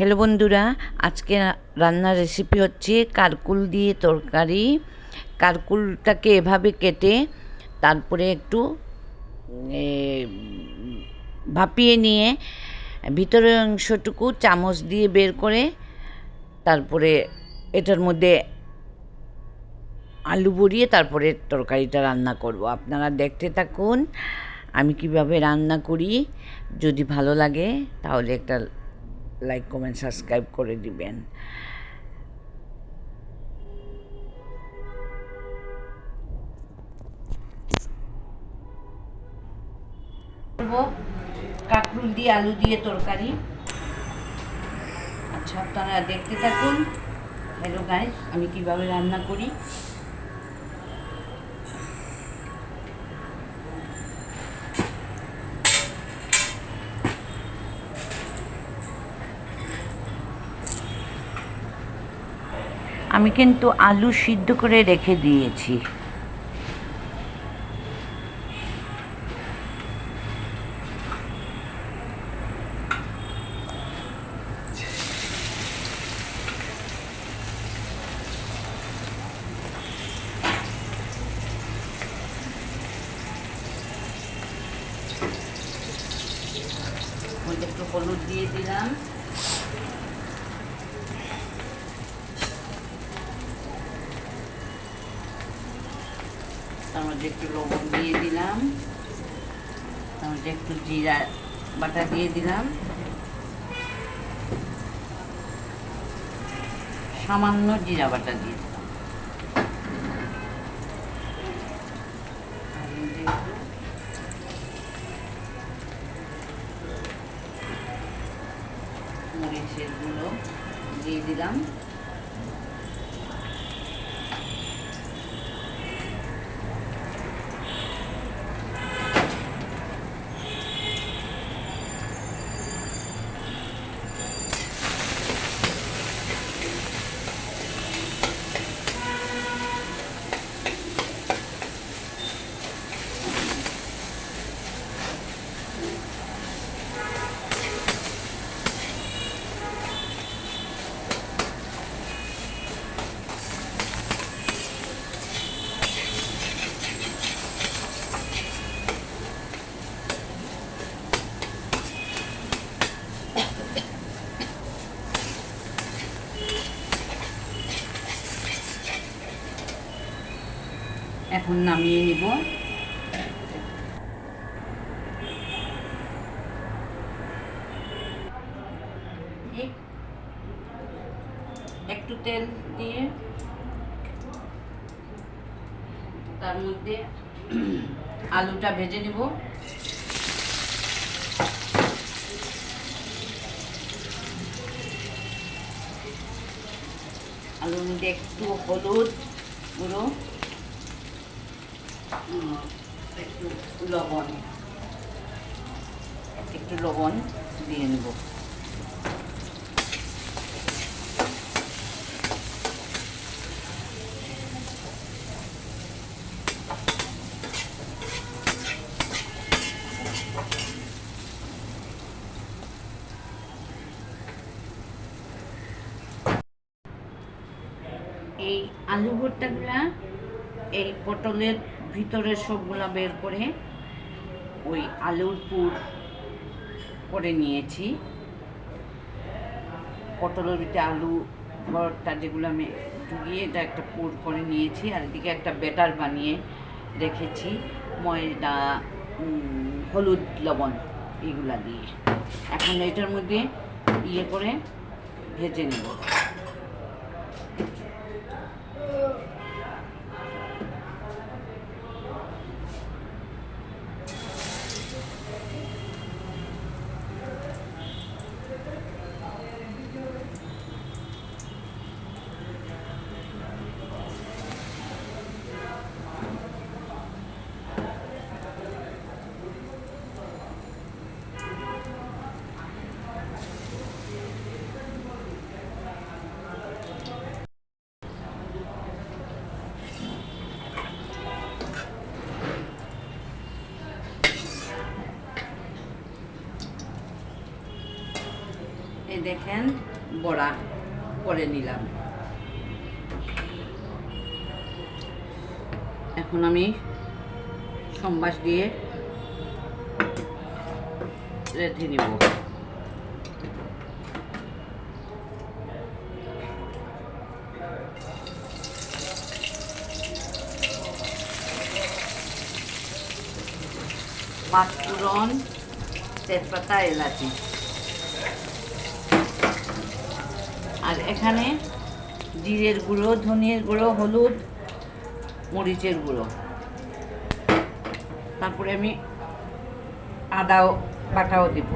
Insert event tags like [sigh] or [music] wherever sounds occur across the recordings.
Hello বন্ধুরা, আজকে রান্নার রেসিপি হচ্ছে কারকুল দিয়ে তরকারি। কারকুলটাকে এভাবে কেটে তারপরে একটু ভাপিয়ে নিয়ে ভিতরের অংশটুকু চামচ দিয়ে বের করে তারপরে এটার মধ্যে আলু বড়িয়ে তারপরে তরকারিটা রান্না করব। আপনারা দেখতে থাকুন, আমি কীভাবে রান্না করি। যদি ভালো লাগে তাহলে একটা লাইক কমেন্ট সাবস্ক্রাইব করে দিবেন কাকরুল দিয়ে আলু দিয়ে তরকারি। আচ্ছা আপনারা দেখতে থাকুন। হ্যালো গাইস আমি কীভাবে রান্না করি? আমি কিন্তু আলু সিদ্ধ করে রেখে দিয়েছি। একটু হলুদ দিয়ে দিলাম। মধ্যে একটু লবণ দিয়ে দিলাম। তার মধ্যে একটু জিরা বাটা দিয়ে দিলাম। সামান্য জিরা বাটা দিয়ে দিলাম। মরিচের গুঁড়ো দিয়ে দিলাম। এখন নামিয়ে নিব। একটু তেল দিয়ে তার মধ্যে আলুটা ভেজে নিব। আলুর মধ্যে একটু হলুদ গুঁড়ো একটু লবণ। একটু লবণ দিয়ে নেব। এই আলু ভর্তাগুলা এই পটলের ভিতরের সবগুলা বের করে ওই আলুর পুর করে নিয়েছি। পটলের আলু ভর্তা যেগুলো আমি ঢুকিয়ে এটা একটা পুর করে নিয়েছি আর এদিকে একটা ব্যাটার বানিয়ে রেখেছি, ময়দা হলুদ, লবণ এগুলা দিয়ে। এখন এটার মধ্যে ইয়ে করে ভেজে নেব। দেখেন বড়া করে নিলাম। এখন আমি সম্বাস দিয়ে রেঁধে নিব। পাঁচফোড়ন তেজপাতা এলাচি। এখানে জিরের গুঁড়ো ধনিয়ার গুঁড়ো হলুদ মরিচের গুঁড়ো। তারপরে আমি আদাও বাটাও দিব।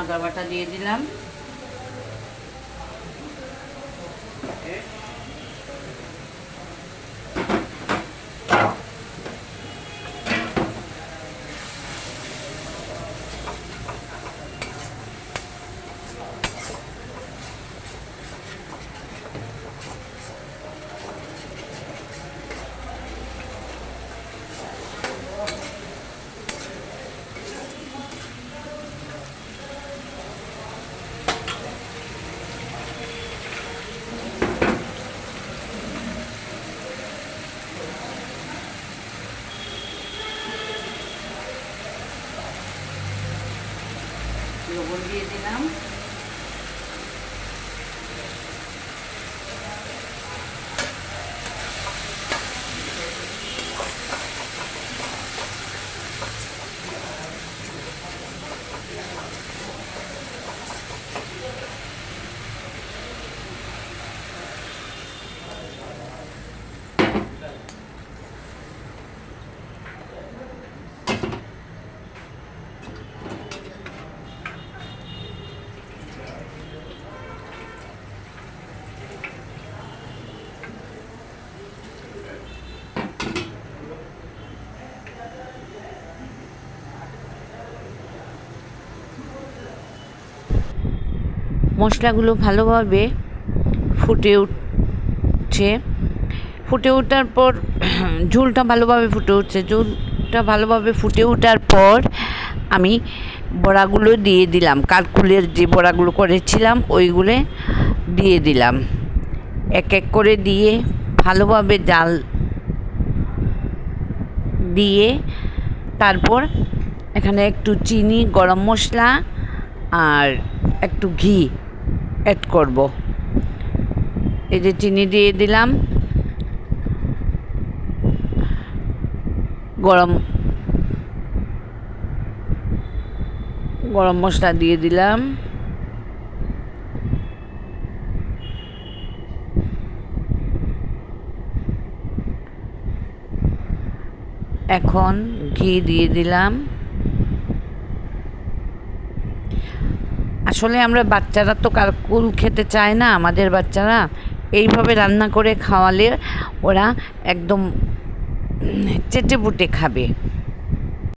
আদা বাটা দিয়ে দিলাম। লবণ দিয়ে দিলাম। মশলাগুলো ভালোভাবে ফুটে উঠছে। ফুটে ওঠার পর [clears throat] ঝোলটা ভালোভাবে ফুটে উঠছে। ঝোলটা ভালোভাবে ফুটে ওঠার পর আমি বড়াগুলো দিয়ে দিলাম। কালকুলের যে বড়াগুলো করেছিলাম, ওইগুলো দিয়ে দিলাম। এক এক করে দিয়ে ভালোভাবে জাল দিয়ে তারপর এখানে একটু চিনি, গরম মশলা আর একটু ঘি অ্যাড করব। এই যে চিনি দিয়ে দিলাম। গরম গরম মশলা দিয়ে দিলাম। এখন ঘি দিয়ে দিলাম। আসলে আমরা বাচ্চারা তো কালকুল খেতে চায় না, আমাদের বাচ্চারা এইভাবে রান্না করে খাওয়ালে ওরা একদম চেটে পুটে খাবে।